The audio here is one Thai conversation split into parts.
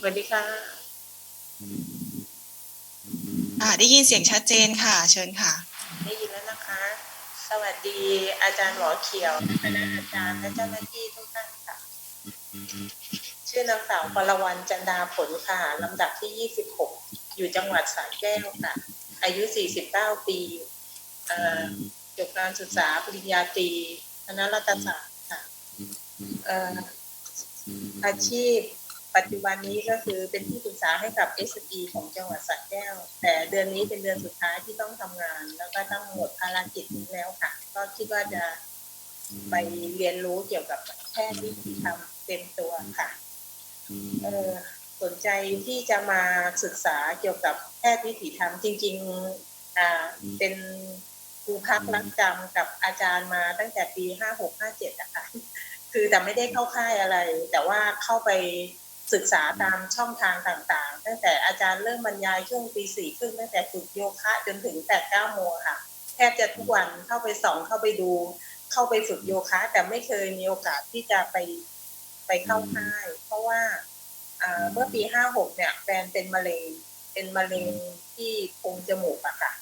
สวัสดีค่ะค่ะได้ยินเสียงชัดเจนค่ะ เชิญค่ะ ได้ยินแล้วนะคะ สวัสดีอาจารย์หมอเขียวคณะอาจารย์และเจ้าหน้าที่ทุกท่านค่ะ ชื่อนางสาวปรวรรณจันดาผลค่ะ ลำดับที่ 26 อยู่จังหวัดสระแก้วค่ะ อายุ 49 ปีเอ่อจบการศึกษาปริญญาตรีคณะรัฐศาสตร์ค่ะเอ่ออาชีพ ปัจจุบันนี้ก็คือเป็นที่ปรึกษาให้กับ s อ e ของจังหวัดสระแก้ว แต่เดือนนี้เป็นเดือนสุดท้ายที่ต้องทำงาน แล้วก็ต้องหมดภารกิจนี้แล้วค่ะ ก็คิดว่าจะไปเรียนรู้เกี่ยวกับแพทย์วิธีทำเต็มตัวค่ะเออสนใจที่จะมาศึกษาเกี่ยวกับแพทย์วิถีธรรมจริงๆอ่าเป็นครูพักรักจำกับอาจารย์มาตั้งแต่ปีห้าหกห้าเจ็ดอะค่ะคือแต่ไม่ได้เข้าค่ายอะไร แต่ว่าเข้าไป ศึกษาตามช่องทางต่างๆ ตั้งแต่อาจารย์เริ่มบรรยายช่วงปีสี่ครึ่งตั้งแต่ฝึกโยคะจนถึงแปดเก้าโมงค่ะแทบจะทุกวันเข้าไปส่องเข้าไปดู เข้าไปฝึกโยคะ แต่ไม่เคยมีโอกาสที่จะไปไปเข้าค่าย เพราะว่าอ่าเมื่อปีห้าหกเนี่ยแฟนเป็นมะเร็งเป็นมะเร็งที่โพรงจมูกอะค่ะ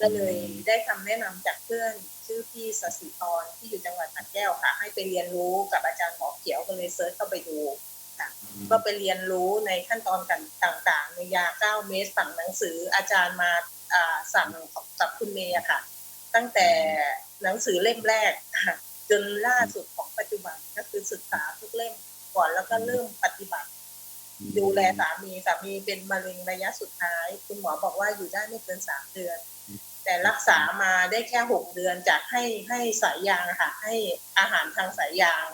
ก็เลยได้คำแนะนำจากเพื่อนชื่อพี่สศิธรที่อยู่จังหวัดสระแก้วค่ะ ให้ไปเรียนรู้กับอาจารย์หมอเขียวก็เลยเซิร์ชเข้าไปดู ค่ะ ก็ไปเรียนรู้ในขั้นตอนกันต่างๆ ในยาเก้าเมตรสั่งหนังสืออาจารย์มาสั่งกับคุณเมย์อะค่ะ ตั้งแต่หนังสือเล่มแรก จนล่าสุดของปัจจุบันก็คือศึกษาทุกเล่มก่อนแล้วก็เริ่มปฏิบัติ ดูแลสามีสามีเป็นมะเร็งระยะสุดท้าย คุณหมอบอกว่าอยู่ได้ไม่เกินสามเดือน แต่รักษามาได้แค่หกเดือนจากให้ให้สายยางค่ะ ให้อาหารทางสายยาง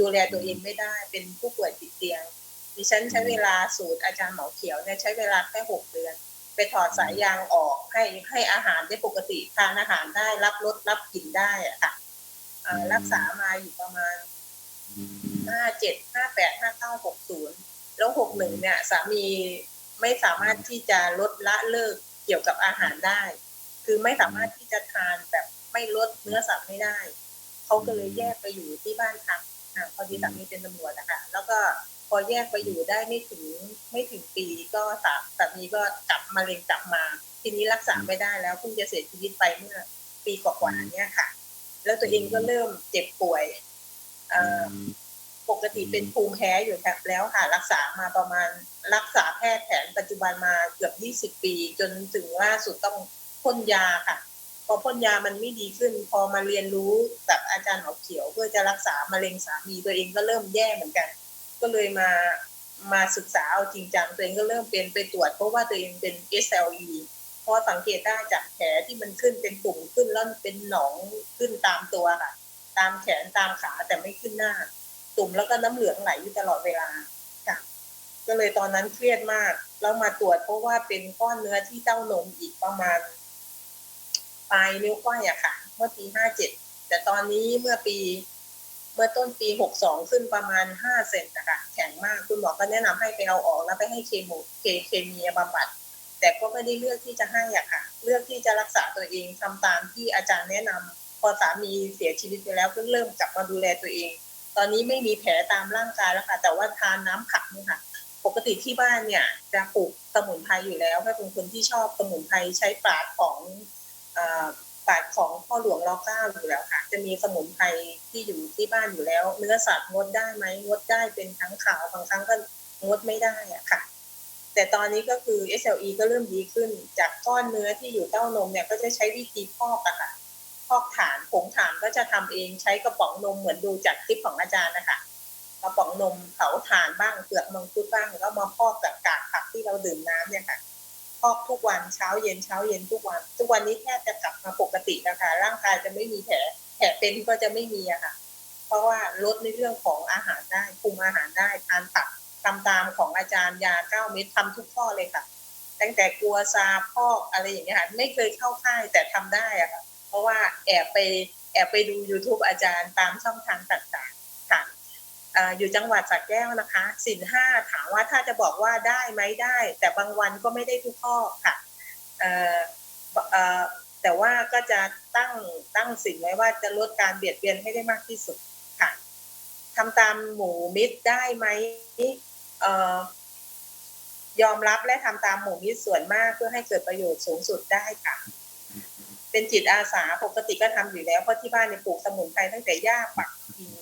ดูแลตัวเองไม่ได้ เป็นผู้ป่วยติดเตียง ดิฉันใช้เวลาสูตรอาจารย์หมอเขียวเนี่ยใช้เวลาแค่หกเดือน ไปถอดสายยางออกให้ให้อาหารได้ปกติทานอาหารได้รับรสรับกลิ่นได้อะค่ะเอ่อรักษามาอยู่ประมาณห้าเจ็ดห้าแปดห้าเก้าหกศูนย์แล้วหกหนึ่งเนี่ยสามีไม่สามารถที่จะลดละเลิกเกี่ยวกับอาหารได้ คือไม่สามารถที่จะทานแบบไม่ลดเนื้อสัตว์ไม่ได้ เขาก็เลยแยกไปอยู่ที่บ้านพัก อ่าพอดีสามีเป็นตำรวจนะคะแล้วก็พอแยกไปอยู่ได้ไม่ถึงไม่ถึงปีก็สาสามีก็กลับมะเร็งกลับมา ทีนี้รักษาไม่ได้แล้วเพิ่งจะเสียชีวิตไปเมื่อปีกว่าๆเนี้ยค่ะ แล้วตัวเองก็เริ่มเจ็บป่วยเอ่อปกติเป็นภูมิแพ้อยู่แล้วค่ะ รักษามาประมาณรักษาแพทย์แผนปัจจุบันมาเกือบ 20 ปี จนถึงล่าสุดต้องพ่นยาค่ะ พอพ่นยามันไม่ดีขึ้น พอมาเรียนรู้กับอาจารย์หมอเขียวเพื่อจะรักษามะเร็งสามีตัวเองก็เริ่มแย่เหมือนกัน ก็เลยมามาศึกษาเอาจริงจังตัวเองก็เริ่มเป็นไปตรวจ เพราะว่าตัวเองเป็น SLE เพราะสังเกตได้จากแผลที่มันขึ้นเป็นตุ่มขึ้นแล้วเป็นหนองขึ้นตามตัวค่ะ ตามแขนตามขาแต่ไม่ขึ้นหน้า ตุ่มแล้วก็น้ำเหลืองไหลอยู่ตลอดเวลาค่ะ ก็เลยตอนนั้นเครียดมากแล้วมาตรวจเพราะว่าเป็นก้อนเนื้อที่เต้านมอีกประมาณ ปลายนิ้วก้อยอะค่ะ เมื่อปีห้าเจ็ดแต่ตอนนี้เมื่อปี เมื่อต้นปีหกสองขึ้นประมาณห้าเซนนะคะแข็งมากคุณหมอก็แนะนำให้ไปเอาออกแล้วไปให้เคมีเคมีบำบัด แต่ก็ไม่ได้เลือกที่จะให้อะค่ะ เลือกที่จะรักษาตัวเองทำตามที่อาจารย์แนะนำพอสามีเสียชีวิตไปแล้วก็เริ่มกลับมาดูแลตัวเอง ตอนนี้ไม่มีแผลตามร่างกายแล้วค่ะ แต่ว่าทานน้ำผักนี่ค่ะปกติที่บ้านเนี่ยจะปลูกสมุนไพรอยู่แล้วถ้าเป็นคนที่ชอบสมุนไพรใช้ปราดของ เอ่อปราดของพ่อหลวงรอเก้าอยู่แล้วค่ะ จะมีสมุนไพรที่อยู่ที่บ้านอยู่แล้ว เนื้อสัตว์งดได้ไหมงดได้เป็นครั้งข่าวบางครั้งก็งดไม่ได้อะค่ะ แต่ตอนนี้ก็คือ SLE ก็เริ่มดีขึ้น จากก้อนเนื้อที่อยู่เต้านมเนี่ยก็จะใช้วิธีพอกอะค่ะพอกฐานผงฐานก็จะทำเองใช้กระป๋องนมเหมือนดูจากคลิปของอาจารย์นะคะกระป๋องนมเผาถ่านบ้างเปลือกมังคุดบ้างแล้วมาพอกกับกากผักที่เราดื่มน้ำเนี่ยค่ะ อกทุกวันเช้าเย็นเช้าเย็นทุกวัน ทุกวันนี้แทบจะกลับมาปกตินะคะร่างกายจะไม่มีแผลแผลเป็นก็จะไม่มีอะค่ะ เพราะว่าลดในเรื่องของอาหารได้คุมอาหารได้ทานผักทำตามของอาจารย์ยาเก้าเม็ดทำทุกข้อเลยค่ะ ตั้งแต่กลัวซาพอกอะไรอย่างเงี้ยค่ะไม่เคยเข้าค่ายแต่ทำได้อะค่ะ เพราะว่าแอบไปแอบไปดู YouTube อาจารย์ตามช่องทางต่าง อยู่จังหวัดสระแก้วนะคะสินห้าถามว่าถ้าจะบอกว่าได้ไหมได้ แต่บางวันก็ไม่ได้ทุกข้อค่ะแต่ว่าก็จะตั้งตั้งสินไว้ว่าจะลดการเบียดเบียนให้ได้มากที่สุดค่ะทำตามหมูมิตรได้ไหมออยอมรับและทำตามหมู่มิตรส่วนมากเพื่อให้เกิดประโยชน์สูงสุดได้ค่ะ เป็นจิตอาสาปกติก็ทำอยู่แล้วเพราะที่บ้านเนี่ยปลูกสมุนไพรตั้งแต่หญ้าปักกิ่ง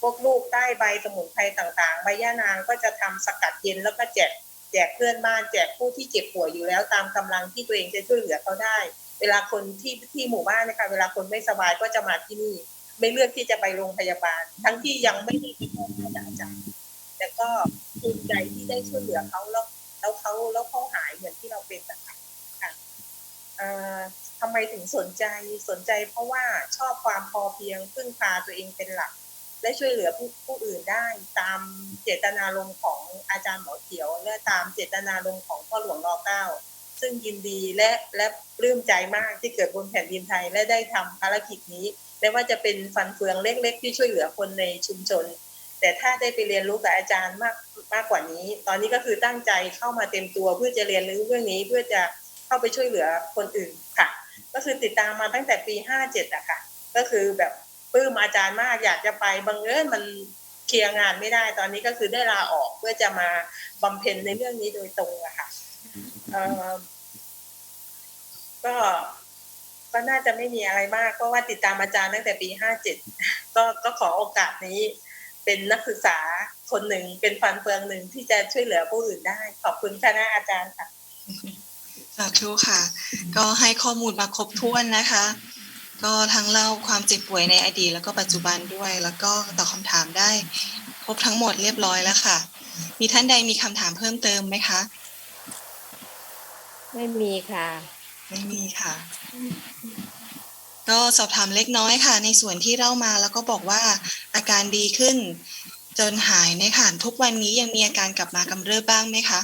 พวกลูกใต้ใบสมุนไพรต่างๆ ใบย่านางก็จะทำสกัดเย็นแล้วก็แจกแจกเพื่อนบ้านแจกผู้ที่เจ็บป่วยอยู่แล้วตามกำลังที่ตัวเองจะช่วยเหลือเขาได้ เวลาคนที่ที่หมู่บ้านนะคะเวลาคนไม่สบายก็จะมาที่นี่ ไม่เลือกที่จะไปโรงพยาบาล ทั้งที่ยังไม่มีข้อมูลจากอาจารย์แต่ก็ภูมิใจที่ได้ช่วยเหลือเขาแล้วแล้วเขาแล้วเขาหายเหมือนที่เราเป็นนะคะค่ะทำไมถึงสนใจสนใจเพราะว่าชอบความพอเพียงพึ่งพาตัวเองเป็นหลัก และช่วยเหลือผู้ผู้อื่นได้ตามเจตนารมณ์ของอาจารย์หมอเขียว และตามเจตนารมณ์ของพ่อหลวงรอเก้าซึ่งยินดีและและปลื้มใจมากที่เกิดบนแผ่นดินไทยและได้ทำภารกิจนี้ไม่ว่าจะเป็นฟันเฟืองเล็ก ๆ ที่ช่วยเหลือคนในชุมชน แต่ถ้าได้ไปเรียนรู้กับอาจารย์มากมากกว่านี้ ตอนนี้ก็คือตั้งใจเข้ามาเต็มตัวเพื่อจะเรียนรู้เรื่องนี้เพื่อจะเข้าไปช่วยเหลือคนอื่นค่ะ ก็คือติดตามมาตั้งแต่ปีห้าเจ็ดอะค่ะ ก็คือแบบ ปลื้มอาจารย์มากอยากจะไปบังเอิญมันเคลียร์งานไม่ได้ตอนนี้ก็คือได้ลาออกเพื่อจะมาบำเพ็ญในเรื่องนี้โดยตรงอะค่ะเอ่อก็ก็น่าจะไม่มีอะไรมากเพราะว่าติดตามอาจารย์ตั้งแต่ปีห้าเจ็ดก็ก็ขอโอกาสนี้เป็นนักศึกษาคนหนึ่งเป็นฟันเฟืองหนึ่งที่จะช่วยเหลือผู้อื่นได้ ขอบคุณคณะอาจารย์ค่ะสาธุค่ะ ก็ให้ข้อมูลมาครบถ้วนนะคะ ก็ทั้งเล่าความเจ็บป่วยในอดีตแล้วก็ปัจจุบันด้วย แล้วก็ตอบคำถามได้ครบทั้งหมดเรียบร้อยแล้วค่ะ มีท่านใดมีคำถามเพิ่มเติมไหมคะ ไม่มีค่ะ ไม่มีค่ะ ก็สอบถามเล็กน้อยค่ะ ในส่วนที่เล่ามาแล้วก็บอกว่าอาการดีขึ้น จนหายเนี่ยค่ะทุกวันนี้ยังมีอาการกลับมากำเริบบ้างไหมคะ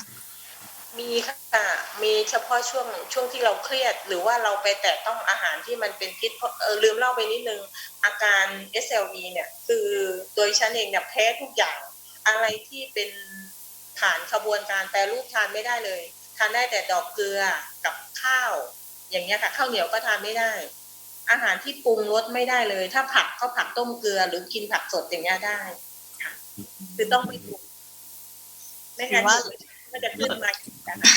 มีค่ะมีเฉพาะช่วงช่วงที่เราเครียด หรือว่าเราไปแตะต้องอาหารที่มันเป็นพิษเพราะเออลืมเล่าไปนิดนึงอาการ SLE เนี่ย คือโดยฉันเองเนี่ยแพ้ทุกอย่าง อะไรที่เป็นผ่านขบวนการแปรรูปทานไม่ได้เลยทานได้แต่ดอกเกลือกับข้าว อย่างเงี้ยค่ะข้าวเหนียวก็ทานไม่ได้ อาหารที่ปรุงรสไม่ได้เลย ถ้าผักก็ผักต้มเกลือ หรือกินผักสดอย่างเงี้ยได้ค่ะคือต้องไม่ปรุงไม่งั้นถือว่า ก็จะขึ้นมาอีกนะคะ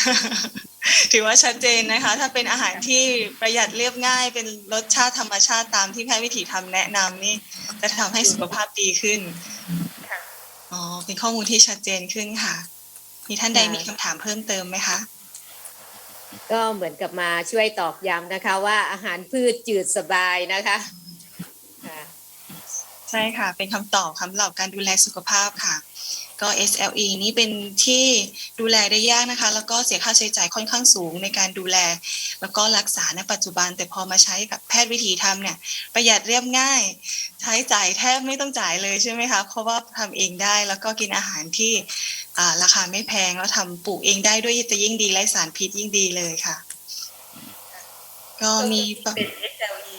ถือว่าชัดเจนนะคะ ถ้าเป็นอาหารที่ประหยัดเรียบง่าย เป็นรสชาติธรรมชาติตามที่แพทย์วิถีทำแนะนำนี่ จะทำให้สุขภาพดีขึ้นค่ะอ๋อเป็นข้อมูลที่ชัดเจนขึ้นค่ะ มีท่านใดค่ะมีคำถามเพิ่มเติมไหมคะก็เหมือนกับมาช่วยตอกย้ำนะคะ ว่าอาหารพืชจืดสบายนะคะค่ะใช่ค่ะ เป็นคำตอบคำเหล่าการดูแลสุขภาพค่ะ ก็ SLE นี้เป็นที่ดูแลได้ยากนะคะ แล้วก็เสียค่าใช้จ่ายค่อนข้างสูงในการดูแล แล้วก็รักษาในปัจจุบัน แต่พอมาใช้กับแพทย์วิถีทำเนี่ย ประหยัดเรียบง่าย ใช้จ่ายแทบไม่ต้องจ่ายเลยใช่ไหมคะ เพราะว่าทำเองได้แล้วก็กินอาหารที่อ่าราคาไม่แพงแล้วทำปลูกเองได้ด้วยจะยิ่งดีไร้สารพิษยิ่งดีเลยค่ะ ก็มีเป็น SLE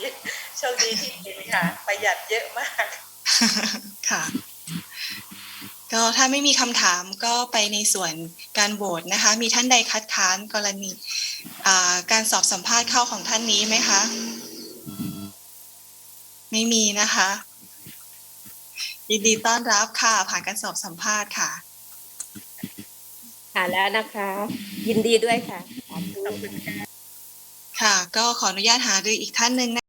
โชคดีที่เป็นค่ะ ประหยัดเยอะมากค่ะ ก็ถ้าไม่มีคำถามก็ไปในส่วนการโหวตนะคะ มีท่านใดคัดค้านกรณีอ่าการสอบสัมภาษณ์เข้าของท่านนี้ไหมคะ ไม่มีนะคะยินดีต้อนรับค่ะ ผ่านการสอบสัมภาษณ์ค่ะค่ะแล้วนะคะ ยินดีด้วยค่ะสาธุค่ะ ก็ขออนุญาตหารืออีกท่านหนึ่งนะ